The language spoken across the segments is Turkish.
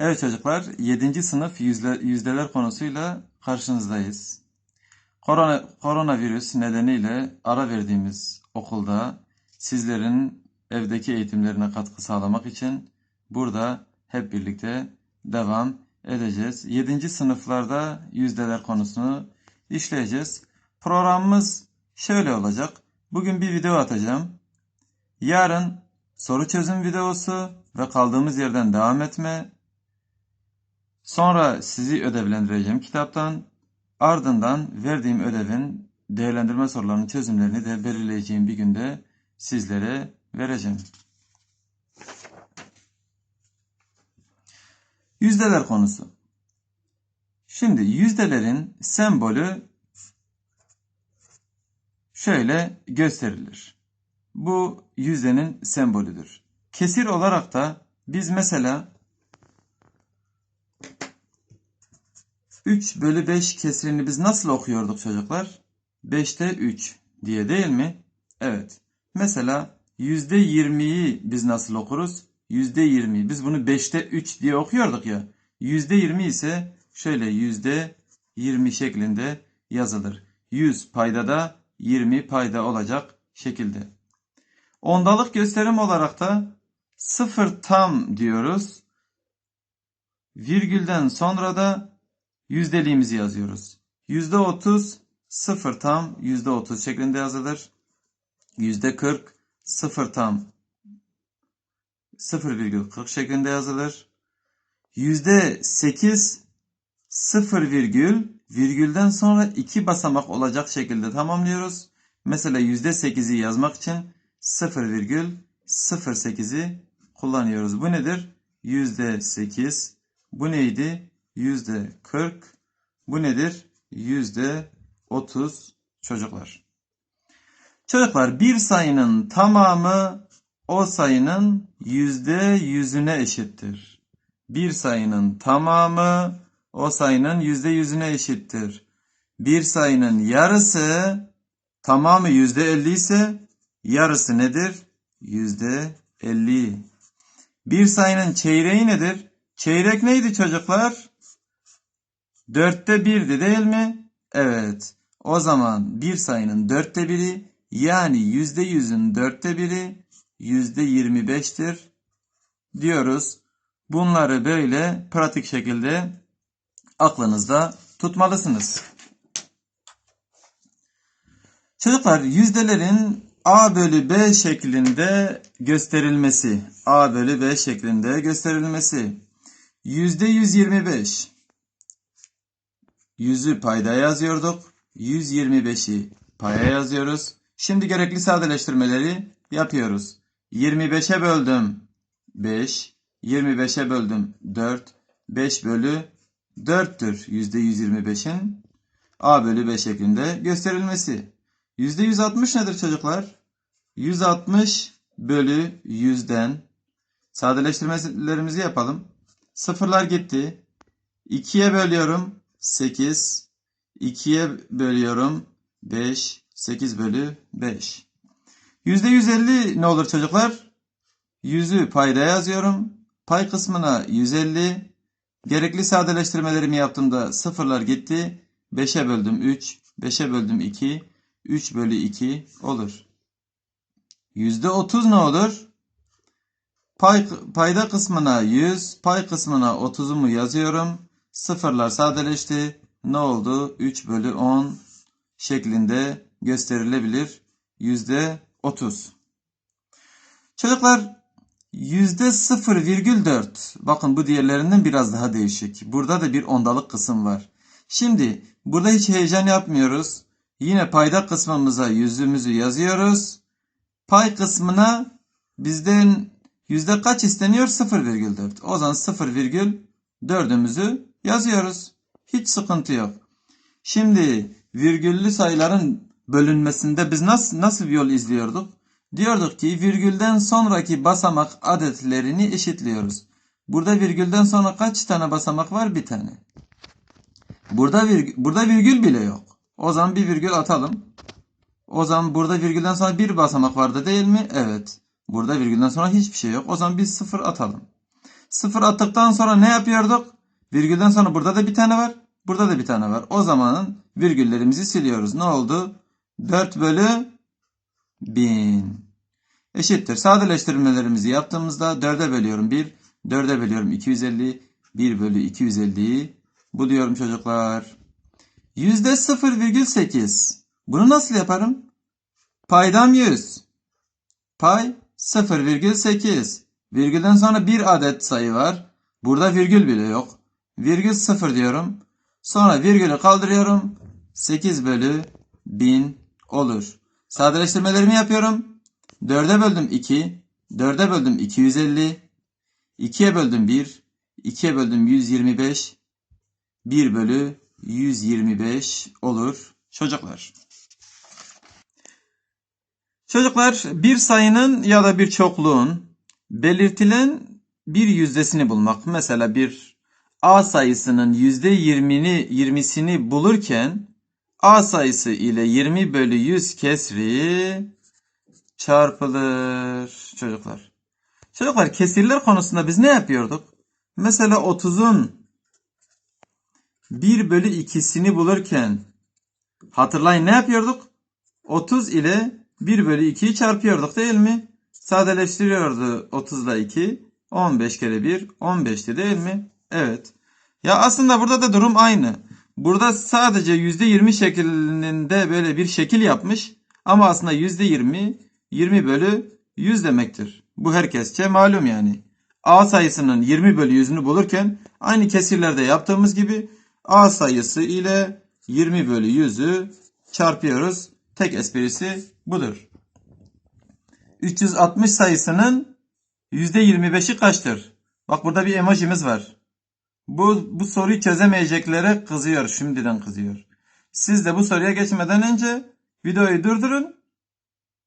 Evet çocuklar 7. sınıf yüzle, yüzdeler konusuyla karşınızdayız. Korona, koronavirüs nedeniyle ara verdiğimiz okulda sizlerin evdeki eğitimlerine katkı sağlamak için burada hep birlikte devam edeceğiz. 7. sınıflarda yüzdeler konusunu işleyeceğiz. Programımız şöyle olacak. Bugün bir video atacağım. Yarın soru çözüm videosu ve kaldığımız yerden devam etme. Sonra sizi ödevlendireceğim kitaptan. Ardından verdiğim ödevin değerlendirme sorularının çözümlerini de belirleyeceğim bir günde sizlere vereceğim. Yüzdeler konusu. Şimdi yüzdelerin sembolü şöyle gösterilir. Bu yüzdenin sembolüdür. Kesir olarak da biz mesela 3 bölü 5 kesirini biz nasıl okuyorduk çocuklar? 5'te 3 diye değil mi? Evet. Mesela %20'yi biz nasıl okuruz? %20. Biz bunu 5'te 3 diye okuyorduk ya. %20 ise şöyle %20 şeklinde yazılır. 100 paydada 20 payda olacak şekilde. Ondalık gösterim olarak da 0 tam diyoruz. Virgülden sonra da yüzdeliğimizi yazıyoruz. %30 0 tam %30 şeklinde yazılır. %40 0 tam 0,40 şeklinde yazılır. %8 0 virgül virgülden sonra iki basamak olacak şekilde tamamlıyoruz. Mesela %8'i yazmak için 0,08'i kullanıyoruz. Bu nedir? %8. Bu neydi? %40. Bu nedir? %30 çocuklar. Çocuklar bir sayının tamamı o sayının yüzde yüzüne eşittir. Bir sayının tamamı o sayının yüzde yüzüne eşittir. Bir sayının yarısı tamamı yüzde elli ise yarısı nedir? Yüzde elli. Bir sayının çeyreği nedir? Çeyrek neydi çocuklar? Dörtte birdi değil mi? Evet. O zaman bir sayının dörtte biri yani yüzde yüzün dörtte biri yüzde yirmi beştir diyoruz. Bunları böyle pratik şekilde aklınızda tutmalısınız. Çocuklar yüzdelerin A bölü B şeklinde gösterilmesi. A bölü B şeklinde gösterilmesi. Yüzde 125. Yüzü payda yazıyorduk. 125'i paya yazıyoruz. Şimdi gerekli sadeleştirmeleri yapıyoruz. 25'e böldüm 5. 25'e böldüm 4. 5 bölü 4'tür %125'in A bölü B şeklinde gösterilmesi. %160 nedir çocuklar? 160 bölü 100'den sadeleştirmelerimizi yapalım. Sıfırlar gitti. 2'ye bölüyorum 8. 2'ye bölüyorum 5. 8 bölü 5. %150 ne olur çocuklar? 100'ü payda yazıyorum. Pay kısmına 150. Gerekli sadeleştirmelerimi yaptığımda sıfırlar gitti. 5'e böldüm 3. 5'e böldüm 2. 3 bölü 2 olur. %30 ne olur? Pay, payda kısmına 100, pay kısmına 30'umu yazıyorum. Sıfırlar sadeleşti. Ne oldu? 3 bölü 10 şeklinde gösterilebilir. Yüzde 30. Çocuklar yüzde 0,4. Bakın bu diğerlerinden biraz daha değişik. Burada da bir ondalık kısım var. Şimdi burada hiç heyecan yapmıyoruz. Yine payda kısmımıza yüzümüzü yazıyoruz. Pay kısmına bizden yüzde kaç isteniyor? 0,4. O zaman 0,4'ümüzü yazıyoruz. Hiç sıkıntı yok. Şimdi virgüllü sayıların bölünmesinde biz nasıl nasıl bir yol izliyorduk? Diyorduk ki virgülden sonraki basamak adetlerini eşitliyoruz. Burada virgülden sonra kaç tane basamak var? Bir tane. Burada virgül, burada virgül bile yok. O zaman bir virgül atalım. O zaman burada virgülden sonra bir basamak vardı değil mi? Evet. Burada virgülden sonra hiçbir şey yok. O zaman biz sıfır atalım. Sıfır attıktan sonra ne yapıyorduk? Virgülden sonra burada da bir tane var. Burada da bir tane var. O zamanın virgüllerimizi siliyoruz. Ne oldu? 4 bölü 1000 eşittir. Sadeleştirmelerimizi yaptığımızda 4'e bölüyorum 1, 4'e bölüyorum 250, 1 bölü 250'yi buluyorum çocuklar. Yüzde 0,8. Bunu nasıl yaparım? Paydam 100. Pay 0,8. Virgülden sonra bir adet sayı var. Burada virgül bile yok. Virgül 0 diyorum. Sonra virgülü kaldırıyorum. 8 bölü 1000 olur. Sadeleştirmelerimi yapıyorum. 4'e böldüm 2. 4'e böldüm 250. 2'ye böldüm 1. 2'ye böldüm 125. 1 bölü 125 olur çocuklar. Çocuklar bir sayının ya da bir çokluğun belirtilen bir yüzdesini bulmak. Mesela bir A sayısının yüzde 20'ni 20'sini bulurken A sayısı ile 20 bölü 100 kesri çarpılır çocuklar. Çocuklar kesirler konusunda biz ne yapıyorduk? Mesela 30'un 1 bölü 2'sini bulurken hatırlayın ne yapıyorduk? 30 ile 1 bölü 2'yi çarpıyorduk değil mi? Sadeleştiriyordu 30 ile 2. 15 kere 1 15'ti değil mi? Evet. Ya aslında burada da durum aynı. Burada sadece %20 şeklinde böyle bir şekil yapmış. Ama aslında %20 20 bölü 100 demektir. Bu herkesçe malum yani. A sayısının 20 bölü 100'ünü bulurken aynı kesirlerde yaptığımız gibi A sayısı ile 20 bölü 100'ü çarpıyoruz. Tek esprisi budur. 360 sayısının %25'i kaçtır? Bak burada bir emojimiz var. Bu, bu soruyu çözemeyeceklere kızıyor. Şimdiden kızıyor. Siz de bu soruya geçmeden önce videoyu durdurun.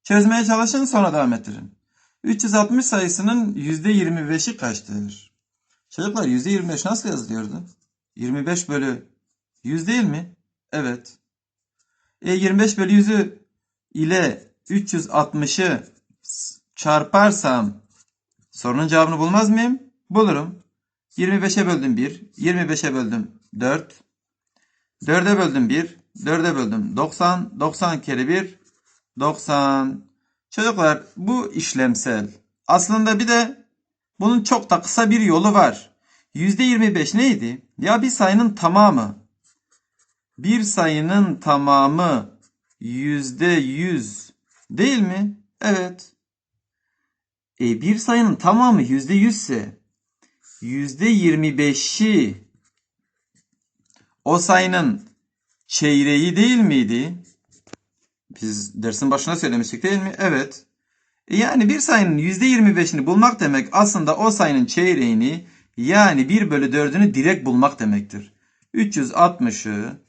Çözmeye çalışın sonra devam ettirin. 360 sayısının %25'i kaçtır? Çocuklar %25 nasıl yazılıyordu? 25 bölü 100 değil mi? Evet. E 25 bölü 100'ü ile 360'ı çarparsam sorunun cevabını bulmaz mıyım? Bulurum. 25'e böldüm 1, 25'e böldüm 4, 4'e böldüm 1, 4'e böldüm 90, 90 kere 1, 90. Çocuklar bu işlemsel. Aslında bir de bunun çok da kısa bir yolu var. %25 neydi? Ya bir sayının tamamı. Bir sayının tamamı %100 değil mi? Evet. E bir sayının tamamı %100 ise %25'i o sayının çeyreği değil miydi? Biz dersin başına söylemiştik değil mi? Evet. E yani bir sayının %25'ini bulmak demek aslında o sayının çeyreğini yani 1 bölü 4'ünü direkt bulmak demektir. 360'ı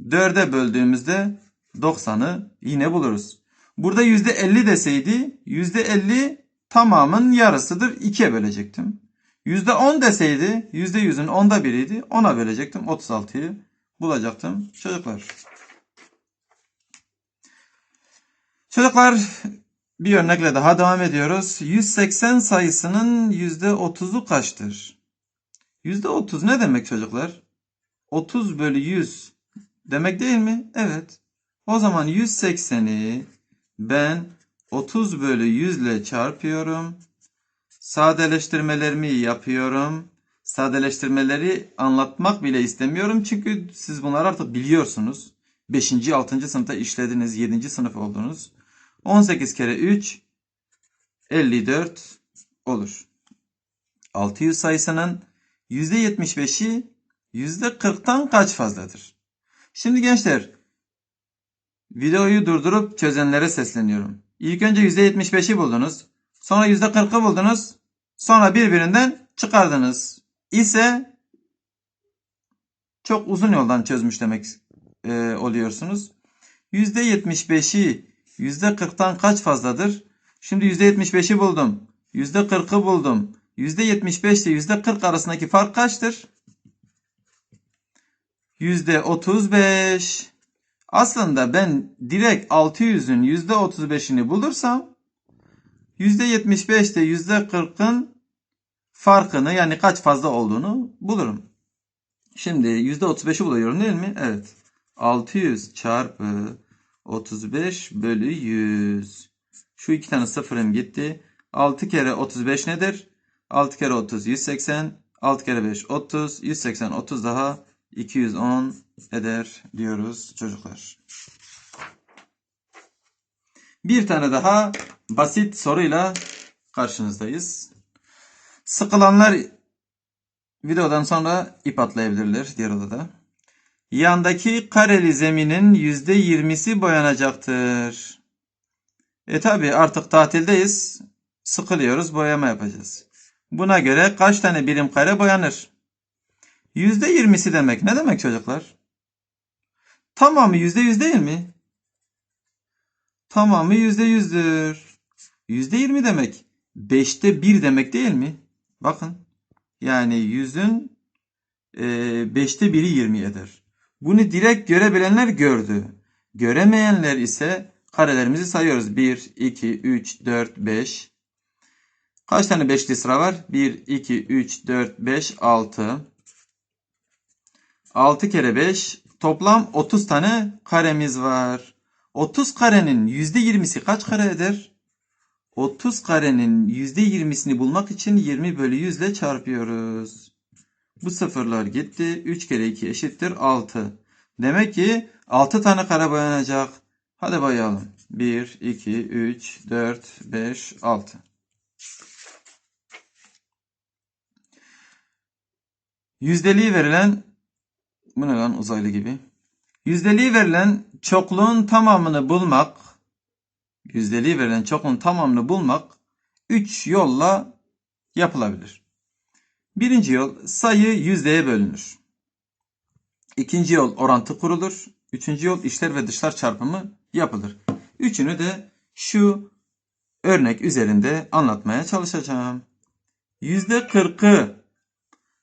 4'e böldüğümüzde 90'ı yine buluruz. Burada %50 deseydi %50 tamamın yarısıdır. 2'ye bölecektim. %10 deseydi %100'ün onda biriydi. 10'a bölecektim. 36'yı bulacaktım. Çocuklar. Çocuklar bir örnekle daha devam ediyoruz. 180 sayısının %30'u kaçtır? %30 ne demek çocuklar? 30 bölü 100 demek değil mi? Evet. O zaman 180'i ben 30 bölü 100 ile çarpıyorum. Sadeleştirmelerimi yapıyorum. Sadeleştirmeleri anlatmak bile istemiyorum. Çünkü siz bunları artık biliyorsunuz. 5. 6. sınıfta işlediniz. 7. sınıf oldunuz. 18 kere 3 54 olur. 600 sayısının %75'i %40'tan kaç fazladır? Şimdi gençler videoyu durdurup çözenlere sesleniyorum. İlk önce %75'i buldunuz. Sonra %40'ı buldunuz. Sonra birbirinden çıkardınız. İse çok uzun yoldan çözmüş demek e, oluyorsunuz. %75'i %40'tan kaç fazladır? Şimdi %75'i buldum. %40'ı buldum. %75 ile %40 arasındaki fark kaçtır? %35. Aslında ben direkt 600'ün %35'ini bulursam %75 ile %40'ın farkını yani kaç fazla olduğunu bulurum. Şimdi %35'i buluyorum değil mi? Evet. 600 çarpı 35 bölü 100. Şu iki tane sıfırım gitti. 6 kere 35 nedir? 6 kere 30 180. 6 kere 5 30. 180 30 daha 210 eder diyoruz çocuklar. Bir tane daha basit soruyla karşınızdayız. Sıkılanlar videodan sonra ip atlayabilirler diğer odada. Yandaki kareli zeminin %20'si boyanacaktır. E tabi artık tatildeyiz. Sıkılıyoruz boyama yapacağız. Buna göre kaç tane birim kare boyanır? %20'si demek ne demek çocuklar? Tamamı %100 değil mi? Tamamı %100'dür. %20 demek. 5'te 1 demek değil mi? Bakın. Yani 100'ün 5'te 1'i 20 eder. Bunu direkt görebilenler gördü. Göremeyenler ise karelerimizi sayıyoruz. 1, 2, 3, 4, 5. Kaç tane beşli sıra var? 1, 2, 3, 4, 5, 6. 6 kere 5. Toplam 30 tane karemiz var. 30 karenin %20'si kaç kare eder? 30 karenin %20'sini bulmak için 20 bölü 100 ile çarpıyoruz. Bu sıfırlar gitti. 3 kere 2 eşittir 6. Demek ki 6 tane kare boyanacak. Hadi boyayalım. 1, 2, 3, 4, 5, 6. Yüzdeliği verilen bu ne lan uzaylı gibi. Yüzdeliği verilen çokluğun tamamını bulmak yüzdeliği verilen çokluğun tamamını bulmak 3 yolla yapılabilir. Birinci yol sayı yüzdeye bölünür. İkinci yol orantı kurulur. Üçüncü yol içler ve dışlar çarpımı yapılır. Üçünü de şu örnek üzerinde anlatmaya çalışacağım. Yüzde kırkı,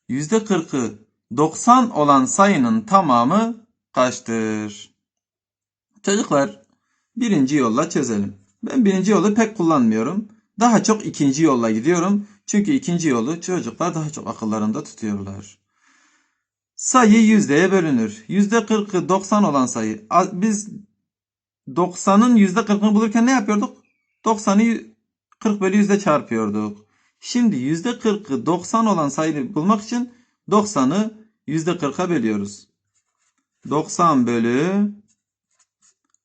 yüzde kırkı 90 olan sayının tamamı kaçtır? Çocuklar birinci yolla çözelim. Ben birinci yolu pek kullanmıyorum. Daha çok ikinci yolla gidiyorum. Çünkü ikinci yolu çocuklar daha çok akıllarında tutuyorlar. Sayı yüzdeye bölünür. Yüzde kırkı 90 olan sayı. Biz 90'ın yüzde kırkını bulurken ne yapıyorduk? 90'ı 40 bölü yüzde çarpıyorduk. Şimdi yüzde kırkı 90 olan sayıyı bulmak için 90'ı yüzde 40'a bölüyoruz. 90 bölü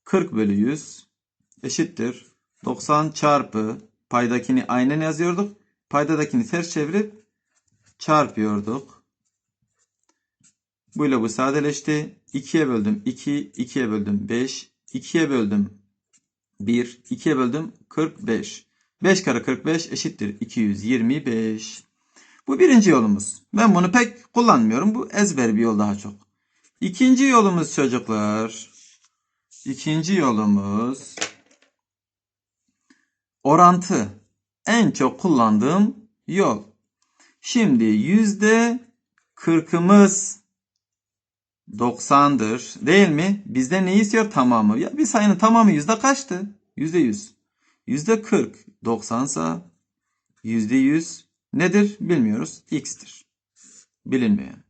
40 bölü 100 eşittir. 90 çarpı paydakini aynen yazıyorduk. Paydadakini ters çevirip çarpıyorduk. Bu ile bu sadeleşti. 2'ye böldüm 2, 2'ye böldüm 5, 2'ye böldüm 1, 2'ye böldüm 45. 5 kare 45 eşittir 225. Bu birinci yolumuz. Ben bunu pek kullanmıyorum. Bu ezber bir yol daha çok. İkinci yolumuz çocuklar. İkinci yolumuz orantı. En çok kullandığım yol. Şimdi yüzde kırkımız 90'dır. Değil mi? Bizde ne istiyor? Tamamı. Ya bir sayının tamamı yüzde kaçtı? Yüzde yüz. Yüzde 40 90 sa yüzde yüz nedir? Bilmiyoruz. X'tir. Bilinmeyen.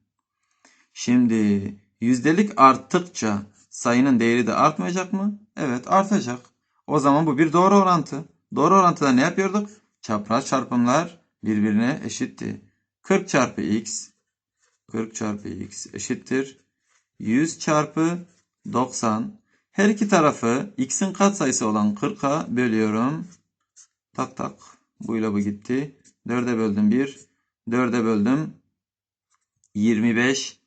Şimdi yüzdelik arttıkça sayının değeri de artmayacak mı? Evet artacak. O zaman bu bir doğru orantı. Doğru orantıda ne yapıyorduk? Çapraz çarpımlar birbirine eşitti. 40 çarpı x 40 çarpı x eşittir. 100 çarpı 90. Her iki tarafı x'in katsayısı olan 40'a bölüyorum. Tak tak. Bu ile bu gitti. 4'e böldüm 1. 4'e böldüm. 25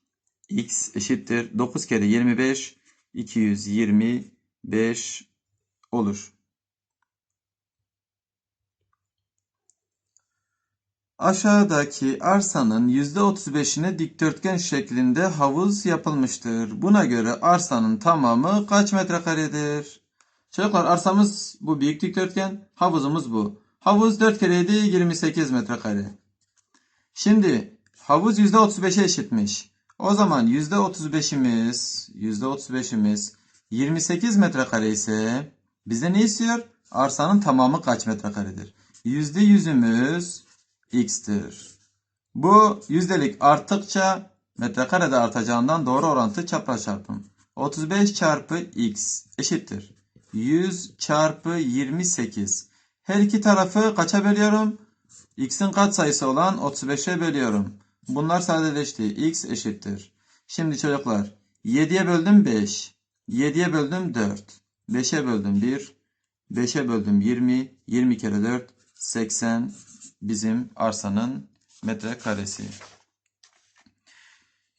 x eşittir. 9 kere 25 225 olur. Aşağıdaki arsanın %35'ine dikdörtgen şeklinde havuz yapılmıştır. Buna göre arsanın tamamı kaç metrekaredir? Çocuklar arsamız bu büyük dikdörtgen, havuzumuz bu. Havuz 4 kere 7 28 metrekare. Şimdi havuz %35'e eşitmiş. O zaman %35'imiz %35'imiz 28 metrekare ise bize ne istiyor? Arsanın tamamı kaç metrekaredir? %100'ümüz x'tir. Bu yüzdelik arttıkça metrekare de artacağından doğru orantı çapraz çarpım. 35 çarpı x eşittir. 100 çarpı 28. Her iki tarafı kaça bölüyorum? x'in katsayısı olan 35'e bölüyorum. Bunlar sadeleşti. x eşittir. Şimdi çocuklar 7'ye böldüm 5. 7'ye böldüm 4. 5'e böldüm 1. 5'e böldüm 20. 20 kere 4 80 bizim arsanın metrekaresi.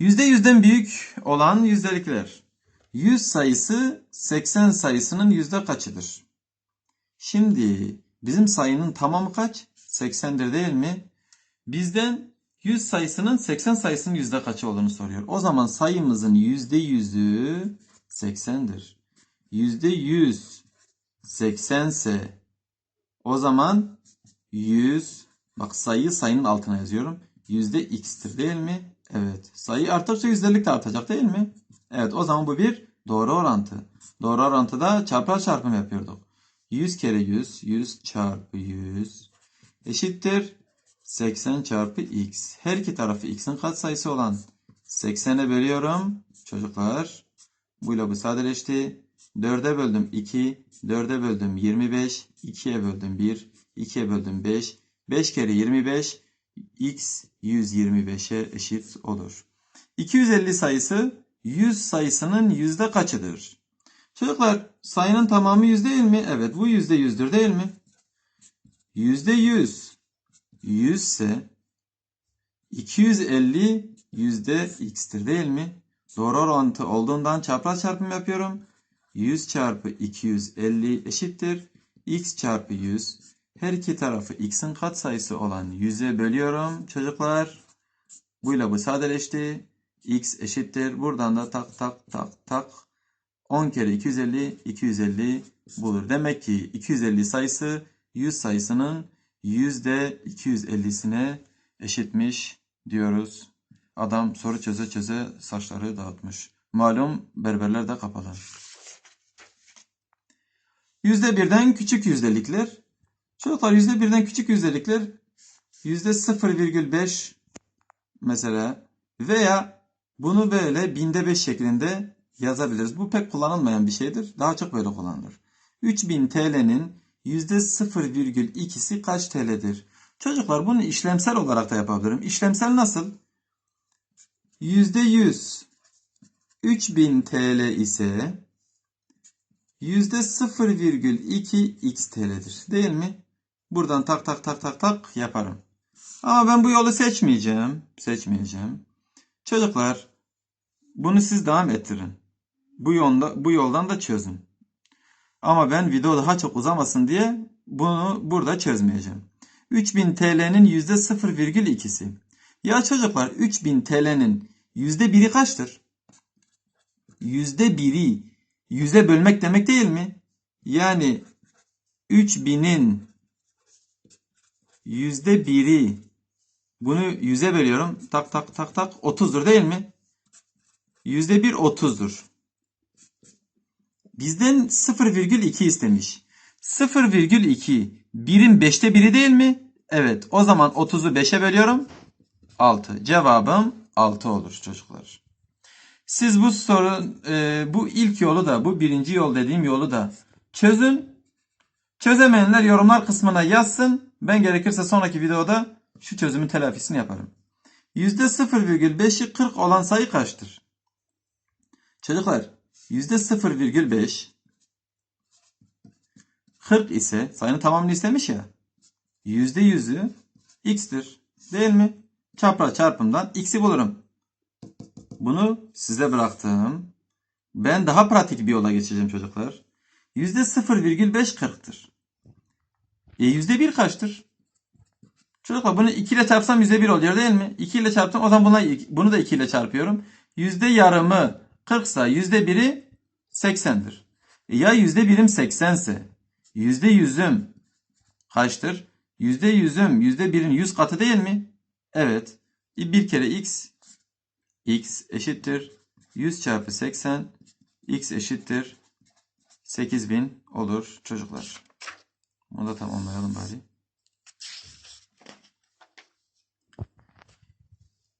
%100'den büyük olan yüzdelikler. 100 sayısı 80 sayısının yüzde kaçıdır? Şimdi bizim sayının tamamı kaç? 80'dir değil mi? Bizden 100 sayısının 80 sayısının yüzde kaçı olduğunu soruyor. O zaman sayımızın yüzde yüzü 80'dir. Yüzde 100 80 ise o zaman 100 bak sayıyı sayının altına yazıyorum. Yüzde x'tir değil mi? Evet. Sayı arttıkça yüzdelik de artacak değil mi? Evet o zaman bu bir doğru orantı. Doğru orantıda çapraz çarpım yapıyorduk. 100 kere 100, 100 çarpı 100 eşittir 80 çarpı x. Her iki tarafı x'in katsayısı olan 80'e bölüyorum. Çocuklar buyla bu sadeleşti. 4'e böldüm 2, 4'e böldüm 25, 2'ye böldüm 1, 2'ye böldüm 5. 5 kere 25 x 125'e eşit olur. 250 sayısı 100 sayısının yüzde kaçıdır? Çocuklar sayının tamamı yüz değil mi? Evet bu yüzde yüzdür değil mi? Yüzde yüz. Yüz ise 250 yüzde x'tir değil mi? Doğru orantı olduğundan çapraz çarpım yapıyorum. 100 çarpı 250 eşittir. x çarpı 100. Her iki tarafı x'in katsayısı olan 100'e bölüyorum çocuklar. Buyla bu sadeleşti. x eşittir. Buradan da tak tak tak tak. 10 kere 250 250 bulur. Demek ki 250 sayısı 100 sayısının %250'sine eşitmiş diyoruz. Adam soru çöze çöze saçları dağıtmış. Malum berberler de kapalı. Yüzde birden küçük yüzdelikler. Çocuklar yüzde birden küçük yüzdelikler yüzde 0,5 mesela veya bunu böyle binde 5 şeklinde yazabiliriz. Bu pek kullanılmayan bir şeydir. Daha çok böyle kullanılır. 3000 TL'nin yüzde 0,2'si kaç TL'dir? Çocuklar bunu işlemsel olarak da yapabilirim. İşlemsel nasıl? Yüzde 100 3000 TL ise yüzde 0,2 x TL'dir. Değil mi? Buradan tak tak tak tak tak yaparım. Ama ben bu yolu seçmeyeceğim. Seçmeyeceğim. Çocuklar bunu siz devam ettirin. Bu yolda bu yoldan da çözün. Ama ben video daha çok uzamasın diye bunu burada çözmeyeceğim. 3000 TL'nin %0,2'si. Ya çocuklar 3000 TL'nin %1'i kaçtır? %1'i 100'e bölmek demek değil mi? Yani 3000'in %1'i bunu 100'e bölüyorum. Tak tak tak tak 30'dur değil mi? %1 30'dur. Bizden 0,2 istemiş. 0,2 birin 5'te biri değil mi? Evet. O zaman 30'u 5'e bölüyorum. 6. Cevabım 6 olur çocuklar. Siz bu sorun e, bu ilk yolu da bu birinci yol dediğim yolu da çözün. Çözemeyenler yorumlar kısmına yazsın. Ben gerekirse sonraki videoda şu çözümün telafisini yaparım. %0,5'i 40 olan sayı kaçtır? Çocuklar %0,5 40 ise sayının tamamını istemiş ya. %100'ü x'tir. Değil mi? Çapraz çarpımdan x'i bulurum. Bunu size bıraktım. Ben daha pratik bir yola geçeceğim çocuklar. %0,5 40'tır. E %1 kaçtır? Çocuklar bunu 2 ile çarpsam %1 oluyor değil mi? 2 ile çarptım o zaman buna, bunu da 2 ile çarpıyorum. Yüzde yarımı 40 ise yüzde biri 80'dir. E ya yüzde birim 80 ise yüzde yüzüm kaçtır? Yüzde yüzüm yüzde birin 100 katı değil mi? Evet. E, bir kere x x eşittir 100 çarpı 80 x eşittir 8000 olur çocuklar. Bunu da tamamlayalım bari.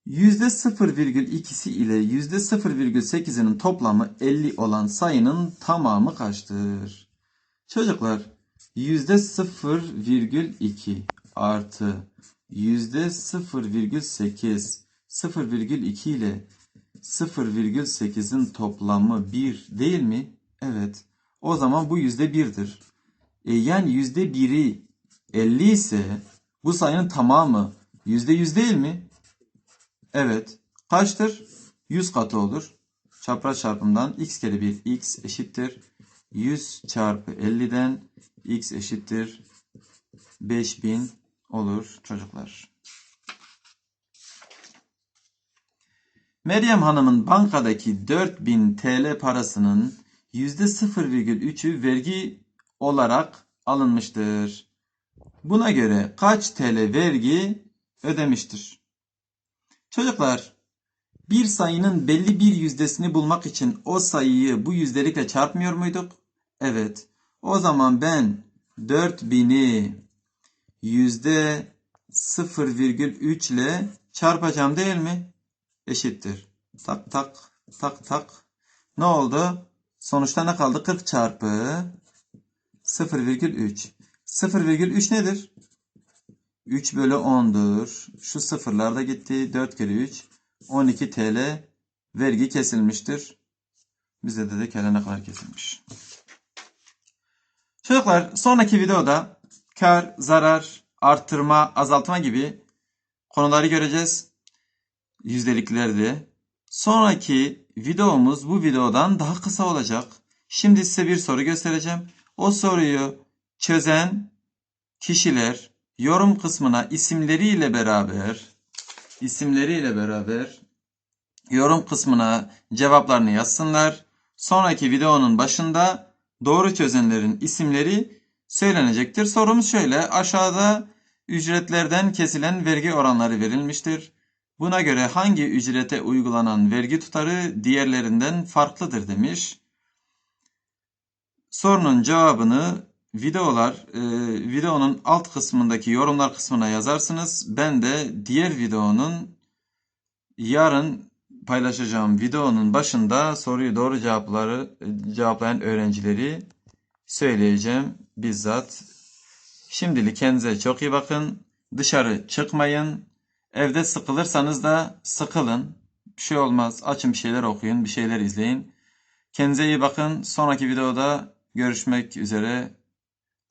%0,2'si ile %0,8'inin toplamı 50 olan sayının tamamı kaçtır? Çocuklar %0,2 artı %0,8 0,2 ile 0,8'in toplamı 1 değil mi? Evet. O zaman bu %1'dir. E yani %1'i 50 ise bu sayının tamamı %100 değil mi? Evet. Kaçtır? 100 katı olur. Çapraz çarpımdan x kere 1 x eşittir. 100 çarpı 50'den x eşittir. 5000 olur çocuklar. Meryem Hanım'ın bankadaki 4000 TL parasının %0,3'ü vergi olarak alınmıştır. Buna göre kaç TL vergi ödemiştir? Çocuklar, bir sayının belli bir yüzdesini bulmak için o sayıyı bu yüzdelikle çarpmıyor muyduk? Evet. O zaman ben 4000'i yüzde 0,3 ile çarpacağım değil mi? Eşittir. Tak tak tak tak. Ne oldu? Sonuçta ne kaldı? 40 çarpı 0,3. 0,3 nedir? 3 bölü 10'dur. Şu sıfırlar da gitti. 4 kere 3. 12 TL vergi kesilmiştir. Bize de de kere ne kadar kesilmiş. Çocuklar sonraki videoda kar, zarar, arttırma, azaltma gibi konuları göreceğiz. Yüzdelikleri Sonraki videomuz bu videodan daha kısa olacak. Şimdi size bir soru göstereceğim. O soruyu çözen kişiler yorum kısmına isimleriyle beraber isimleriyle beraber yorum kısmına cevaplarını yazsınlar. Sonraki videonun başında doğru çözenlerin isimleri söylenecektir. Sorumuz şöyle. Aşağıda ücretlerden kesilen vergi oranları verilmiştir. Buna göre hangi ücrete uygulanan vergi tutarı diğerlerinden farklıdır demiş. Sorunun cevabını videolar e, videonun alt kısmındaki yorumlar kısmına yazarsınız. Ben de diğer videonun yarın paylaşacağım videonun başında soruyu doğru cevapları cevaplayan öğrencileri söyleyeceğim bizzat. Şimdilik kendinize çok iyi bakın. Dışarı çıkmayın. Evde sıkılırsanız da sıkılın. Bir şey olmaz. Açın bir şeyler okuyun, bir şeyler izleyin. Kendinize iyi bakın. Sonraki videoda görüşmek üzere.